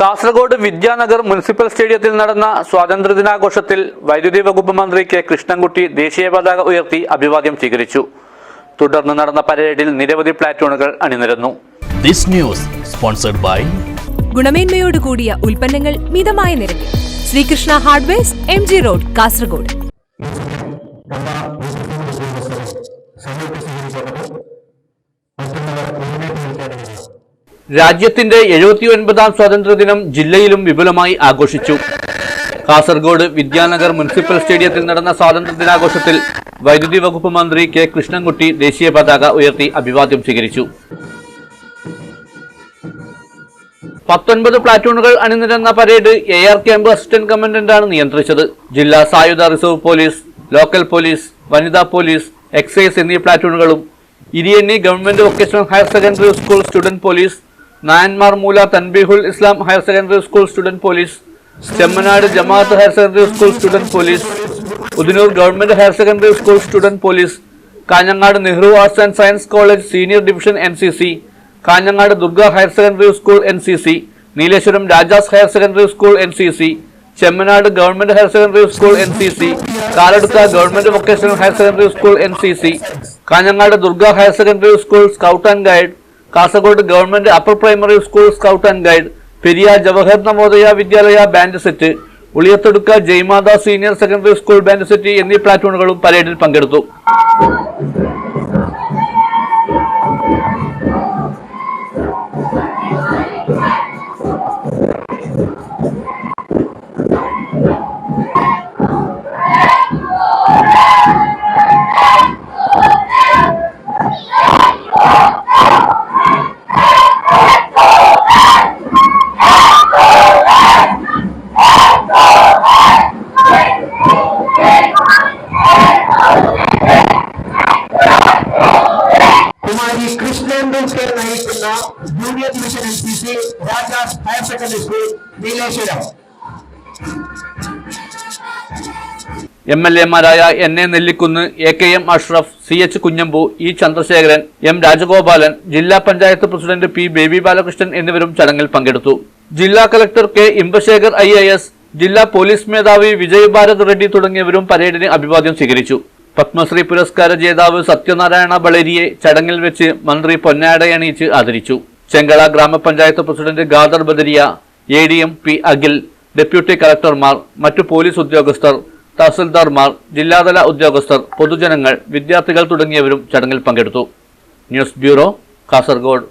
Kasaragod Vidyanagar municipal സ്റ്റേഡിയത്തിൽ നടന്ന സ്വാതന്ത്ര്യദിനാഘോഷത്തിൽ വൈദ്യുതി വകുപ്പ് മന്ത്രി കെ കൃഷ്ണൻകുട്ടി ദേശീയ പതാക ഉയർത്തി അഭിവാദ്യം സ്വീകരിച്ചു. തുടർന്ന് നടന്ന പരേഡിൽ നിരവധി പ്ലാറ്റൂണുകൾ അണിനിരന്നു. This news sponsored by ഗുണമേന്മയോട് കൂടിയ ഉൽപ്പന്നങ്ങൾ മിതമായ നിരക്കിൽ. Sreekrishna hardwares M G road Kasaragod. രാജ്യത്തിന്റെ എഴുപത്തിയൊൻപതാം സ്വാതന്ത്ര്യദിനം ജില്ലയിലും വിപുലമായി ആഘോഷിച്ചു. കാസർഗോഡ് വിദ്യാനഗർ മുനിസിപ്പൽ സ്റ്റേഡിയത്തിൽ നടന്ന സ്വാതന്ത്ര്യദിനാഘോഷത്തിൽ വൈദ്യുതി വകുപ്പ് മന്ത്രി കെ. കൃഷ്ണൻകുട്ടി ദേശീയ പതാക ഉയർത്തി അഭിവാദ്യം സ്വീകരിച്ചു. പത്തൊൻപത് പ്ലാറ്റൂണുകൾ അണിനിരന്ന parade A R camp assistant കമാൻഡന്റാണ് നിയന്ത്രിച്ചത്. ജില്ലാ സായുധ റിസർവ് പോലീസ് ലോക്കൽ പോലീസ് വനിതാ പോലീസ് എക്സൈസ് എന്നീ പ്ലാറ്റൂണുകളും Iriyanni government vocational higher secondary school student police Nayanmar Moola Thanbeehul Islam higher secondary school student police Chemnad Jamaath higher secondary school student police Udinur government higher secondary school student police Kanhangad Nehru arts and science college senior division N C C Kanhangad Durga higher secondary school N C C Nileshwaram Rajas higher secondary school N C C Chemnad government higher secondary school N C C Kaladukka government vocational higher secondary school N C C Kanhangad Durga higher secondary school scout and guide Kasaragod government upper primary school scout and guide Periya Jawahar Navodaya Vidyalaya band set Uliyathaduka Jaymatha senior secondary school band set എന്നീ പ്ലാറ്റൂണുകളും പരേഡിൽ പങ്കെടുത്തു. കൃഷ്ണേന്ദുൽക്കർ നയിക്കുന്ന junior division N C Rajas higher secondary school Nileshwaram. M L എമാരായ N A Nellikkunnu A K M Ashraf C H Kunhambu E Chandrasekharan M Rajagopalan ജില്ലാ panchayat president P Baby Balakrishnan എന്നിവരും ചടങ്ങിൽ പങ്കെടുത്തു. ജില്ലാ കലക്ടർ കെ ഇമ്പശേഖർ ഐ ജില്ലാ പോലീസ് മേധാവി വിജയ് ഭാരത് റെഡ്ഡി തുടങ്ങിയവരും പരേഡിന് അഭിവാദ്യം സ്വീകരിച്ചു. പത്മശ്രീ പുരസ്കാര ജേതാവ് സത്യനാരായണ ബളരിയെ ചടങ്ങിൽ വെച്ച് മന്ത്രി പൊന്നാടയണിയിച്ച് ആദരിച്ചു. ചെങ്കള ഗ്രാമപഞ്ചായത്ത് president Khader Badariya A D M P Akhil deputy കളക്ടർമാർ മറ്റു പോലീസ് ഉദ്യോഗസ്ഥർ തഹസിൽദാർമാർ ജില്ലാതല ഉദ്യോഗസ്ഥർ പൊതുജനങ്ങൾ വിദ്യാർത്ഥികൾ തുടങ്ങിയവരും ചടങ്ങിൽ പങ്കെടുത്തു. News bureau Kasaragod.